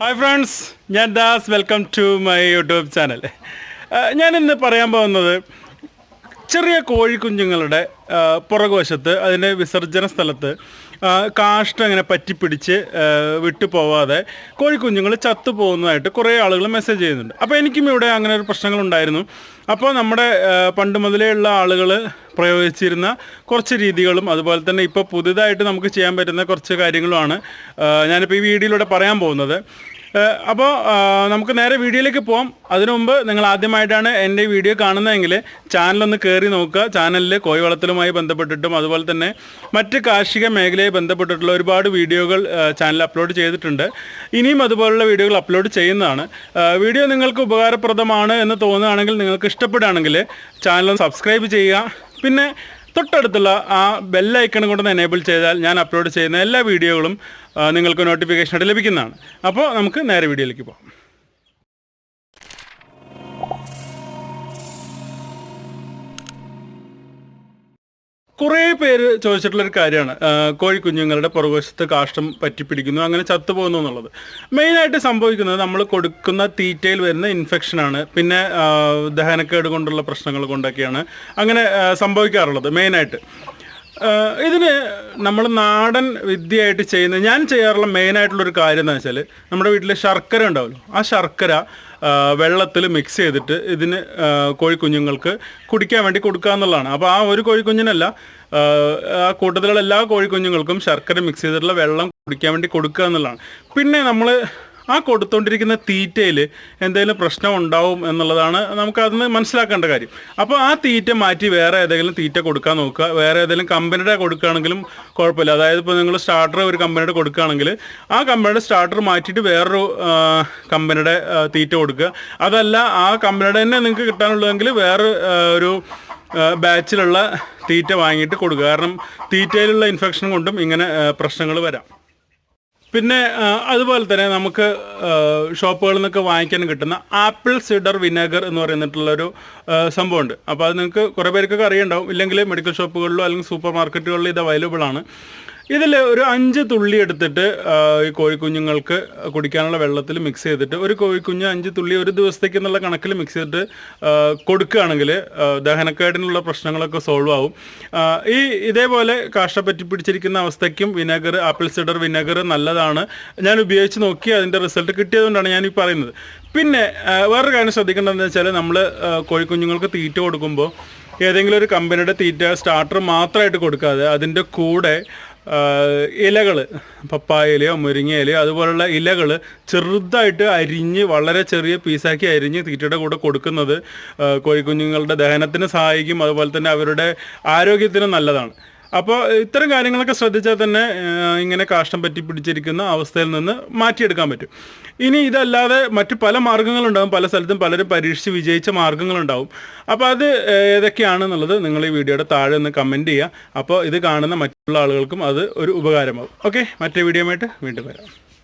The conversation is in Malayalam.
ഹായ് ഫ്രണ്ട്സ് ഞാൻ Das. Welcome to my YouTube channel ഞാൻ ഇന്ന് പറയാൻ പോകുന്നത് ചെറിയ കോഴിക്കുഞ്ഞുങ്ങളുടെ പുറകുവശത്ത് അതിന്റെ വിസർജന സ്ഥലത്ത് കാഷ്ടം ഇങ്ങനെ പറ്റിപ്പിടിച്ച് വിട്ടു പോവാതെ കോഴിക്കുഞ്ഞുങ്ങൾ ചത്തു പോകുന്നതായിട്ട് കുറേ ആളുകൾ മെസ്സേജ് ചെയ്യുന്നുണ്ട്. അപ്പോൾ എനിക്കും ഇവിടെ അങ്ങനെ ഒരു പ്രശ്നങ്ങളുണ്ടായിരുന്നു. അപ്പോൾ നമ്മുടെ പണ്ട് മുതലേ ഉള്ള ആളുകൾ പ്രയോഗിച്ചിരുന്ന കുറച്ച് രീതികളും അതുപോലെ തന്നെ ഇപ്പോൾ പുതുതായിട്ട് നമുക്ക് ചെയ്യാൻ പറ്റുന്ന കുറച്ച് കാര്യങ്ങളുമാണ്. ഞാനിപ്പോൾ ഈ വീഡിയോയിലൂടെ പറയാൻ പോകുന്നത്. അപ്പോൾ നമുക്ക് നേരെ വീഡിയോയിലേക്ക് പോകാം അതിനു മുമ്പ് നിങ്ങൾ ആദ്യമായിട്ടാണ് എന്റെ വീഡിയോ കാണുന്നതെങ്കിൽ ചാനലൊന്ന് കയറി നോക്കുക. ചാനലിൽ കോഴി വളർത്തലുമായി ബന്ധപ്പെട്ടിട്ടും അതുപോലെ തന്നെ മറ്റ് കാർഷിക മേഖലയെ ബന്ധപ്പെട്ടിട്ടുള്ള ഒരുപാട് വീഡിയോകൾ ചാനൽ അപ്ലോഡ് ചെയ്തിട്ടുണ്ട്. ഇനിയും അതുപോലുള്ള വീഡിയോകൾ അപ്ലോഡ് ചെയ്യുന്നതാണ്. വീഡിയോ നിങ്ങൾക്ക് ഉപകാരപ്രദമാണ് എന്ന് തോന്നുകയാണെങ്കിൽ നിങ്ങൾക്ക് ഇഷ്ടപ്പെടുകയാണെങ്കിൽ ചാനൽ സബ്സ്ക്രൈബ് ചെയ്യുക. പിന്നെ തൊട്ടടുത്തുള്ള ആ ബെല്ലൈക്കൺ കൊണ്ട് എനേബിൾ ചെയ്താൽ ഞാൻ അപ്ലോഡ് ചെയ്യുന്ന എല്ലാ വീഡിയോകളും നിങ്ങൾക്ക് നോട്ടിഫിക്കേഷൻ ആയിട്ട് ലഭിക്കുന്നതാണ്. അപ്പോൾ നമുക്ക് നേരെ വീഡിയോയിലേക്ക് പോകാം. കുറേ പേര് ചോദിച്ചിട്ടുള്ള ഒരു കാര്യമാണ്. കോഴി കോഴിക്കുഞ്ഞുങ്ങളുടെ പുറകുവശത്ത് കാഷ്ടം പറ്റിപ്പിടിക്കുന്നു അങ്ങനെ ചത്തുപോകുന്നു എന്നുള്ളത്. മെയിനായിട്ട് സംഭവിക്കുന്നത് നമ്മൾ കൊടുക്കുന്ന തീറ്റയിൽ വരുന്ന ഇൻഫെക്ഷനാണ് പിന്നെ ദഹനക്കേട് കൊണ്ടുള്ള പ്രശ്നങ്ങൾ കൊണ്ടൊക്കെയാണ് അങ്ങനെ സംഭവിക്കാറുള്ളത് മെയിനായിട്ട്. ഇതിന് നമ്മൾ നാടൻ വിദ്യയായിട്ട് ചെയ്യുന്ന ഞാൻ ചെയ്യാറുള്ള മെയിൻ മെയിനായിട്ടുള്ളൊരു കാര്യം എന്ന് വെച്ചാൽ നമ്മുടെ വീട്ടിൽ ശർക്കര ഉണ്ടാവുമല്ലോ. ആ ശർക്കര വെള്ളത്തിൽ മിക്സ് ചെയ്തിട്ട് ഇതിന് കോഴിക്കുഞ്ഞുങ്ങൾക്ക് കുടിക്കാൻ വേണ്ടി കൊടുക്കുക എന്നുള്ളതാണ്. അപ്പോൾ ആ ഒരു കോഴിക്കുഞ്ഞിനല്ല ആ കൂട്ടത്തിലുള്ള എല്ലാ കോഴിക്കുഞ്ഞുങ്ങൾക്കും ശർക്കര മിക്സ് ചെയ്തിട്ടുള്ള വെള്ളം കുടിക്കാൻ വേണ്ടി കൊടുക്കുക എന്നുള്ളതാണ്. പിന്നെ നമ്മൾ ആ കൊടുത്തുകൊണ്ടിരിക്കുന്ന തീറ്റയിൽ എന്തെങ്കിലും പ്രശ്നം ഉണ്ടാവും എന്നുള്ളതാണ് നമുക്ക് അതിന് മനസ്സിലാക്കേണ്ട കാര്യം. അപ്പോൾ ആ തീറ്റ മാറ്റി വേറെ ഏതെങ്കിലും തീറ്റ കൊടുക്കാൻ നോക്കുക. വേറെ ഏതെങ്കിലും കമ്പനിയുടെ കൊടുക്കുകയാണെങ്കിലും കുഴപ്പമില്ല. അതായത് ഇപ്പോൾ നിങ്ങൾ സ്റ്റാർട്ടർ ഒരു കമ്പനിയുടെ കൊടുക്കുകയാണെങ്കിൽ ആ കമ്പനിയുടെ സ്റ്റാർട്ടർ മാറ്റിയിട്ട് വേറൊരു കമ്പനിയുടെ തീറ്റ കൊടുക്കുക. അതല്ല ആ കമ്പനിയുടെ തന്നെ നിങ്ങൾക്ക് കിട്ടാനുള്ളതെങ്കിൽ വേറെ ഒരു ബാച്ചിലുള്ള തീറ്റ വാങ്ങിയിട്ട് കൊടുക്കുക. കാരണം തീറ്റയിലുള്ള ഇൻഫെക്ഷൻ കൊണ്ടും ഇങ്ങനെ പ്രശ്നങ്ങൾ വരാം. പിന്നെ അതുപോലെ തന്നെ നമുക്ക് ഷോപ്പുകളിൽ നിന്നൊക്കെ വാങ്ങിക്കാൻ കിട്ടുന്ന ആപ്പിൾ സിഡർ വിനേഗർ എന്ന് പറയുന്നിട്ടുള്ളൊരു സംഭവമുണ്ട്. അപ്പോൾ അത് നിങ്ങൾക്ക് കുറേ പേർക്കൊക്കെ അറിയുണ്ടാവും. ഇല്ലെങ്കിൽ മെഡിക്കൽ ഷോപ്പുകളിലോ അല്ലെങ്കിൽ സൂപ്പർ മാർക്കറ്റുകളിലോ ഇത് അവൈലബിൾ ആണ്. ഇതിൽ ഒരു അഞ്ച് തുള്ളി എടുത്തിട്ട് ഈ കോഴിക്കുഞ്ഞുങ്ങൾക്ക് കുടിക്കാനുള്ള വെള്ളത്തിൽ മിക്സ് ചെയ്തിട്ട് ഒരു കോഴിക്കുഞ്ഞ് അഞ്ച് തുള്ളി ഒരു ദിവസത്തേക്ക് എന്നുള്ള കണക്കിൽ മിക്സ് ചെയ്തിട്ട് കൊടുക്കുകയാണെങ്കിൽ ദഹനക്കേടിനുള്ള പ്രശ്നങ്ങളൊക്കെ സോൾവ് ആവും. ഈ ഇതേപോലെ കാഷ്ട പറ്റി പിടിച്ചിരിക്കുന്ന അവസ്ഥയ്ക്കും വിനെഗർ ആപ്പിൾ സിഡർ വിനെഗർ നല്ലതാണ്. ഞാൻ ഉപയോഗിച്ച് നോക്കി അതിന്റെ റിസൾട്ട് കിട്ടിയതുകൊണ്ടാണ് ഞാൻ ഈ പറയുന്നത്. പിന്നെ വേറൊരു കാര്യം ശ്രദ്ധിക്കേണ്ടതെന്ന് വെച്ചാൽ നമ്മൾ കോഴിക്കുഞ്ഞുങ്ങൾക്ക് തീറ്റ കൊടുക്കുമ്പോൾ ഏതെങ്കിലും ഒരു കമ്പനിയുടെ തീറ്റ സ്റ്റാർട്ടർ മാത്രമായിട്ട് കൊടുക്കാതെ അതിന്റെ കൂടെ ഇലകൾ പപ്പായയിലയോ മുരിങ്ങയിലയോ അതുപോലുള്ള ഇലകൾ ചെറുതായിട്ട് അരിഞ്ഞ് വളരെ ചെറിയ പീസാക്കി അരിഞ്ഞ് തീറ്റയുടെ കൂടെ കൊടുക്കുന്നത് കോഴിക്കുഞ്ഞുങ്ങളുടെ ദഹനത്തിന് സഹായിക്കും. അതുപോലെ തന്നെ അവരുടെ ആരോഗ്യത്തിന് നല്ലതാണ്. അപ്പോൾ ഇത്തരം കാര്യങ്ങളൊക്കെ ശ്രദ്ധിച്ചാൽ തന്നെ ഇങ്ങനെ കാഷ്ടം പറ്റി പിടിച്ചിരിക്കുന്ന അവസ്ഥയിൽ നിന്ന് മാറ്റിയെടുക്കാൻ പറ്റും. ഇനി ഇതല്ലാതെ മറ്റു പല മാർഗങ്ങളുണ്ടാകും പല സ്ഥലത്തും പലരും പരീക്ഷിച്ച് വിജയിച്ച മാർഗങ്ങളുണ്ടാവും അപ്പോൾ അത് ഏതൊക്കെയാണെന്നുള്ളത് നിങ്ങൾ ഈ വീഡിയോയുടെ താഴെ ഒന്ന് കമന്റ് ചെയ്യുക. അപ്പോൾ ഇത് കാണുന്ന മറ്റുള്ള ആളുകൾക്കും അത് ഒരു ഉപകാരമാകും ഓക്കെ? മറ്റേ വീഡിയോയുമായിട്ട് വീണ്ടും വരാം.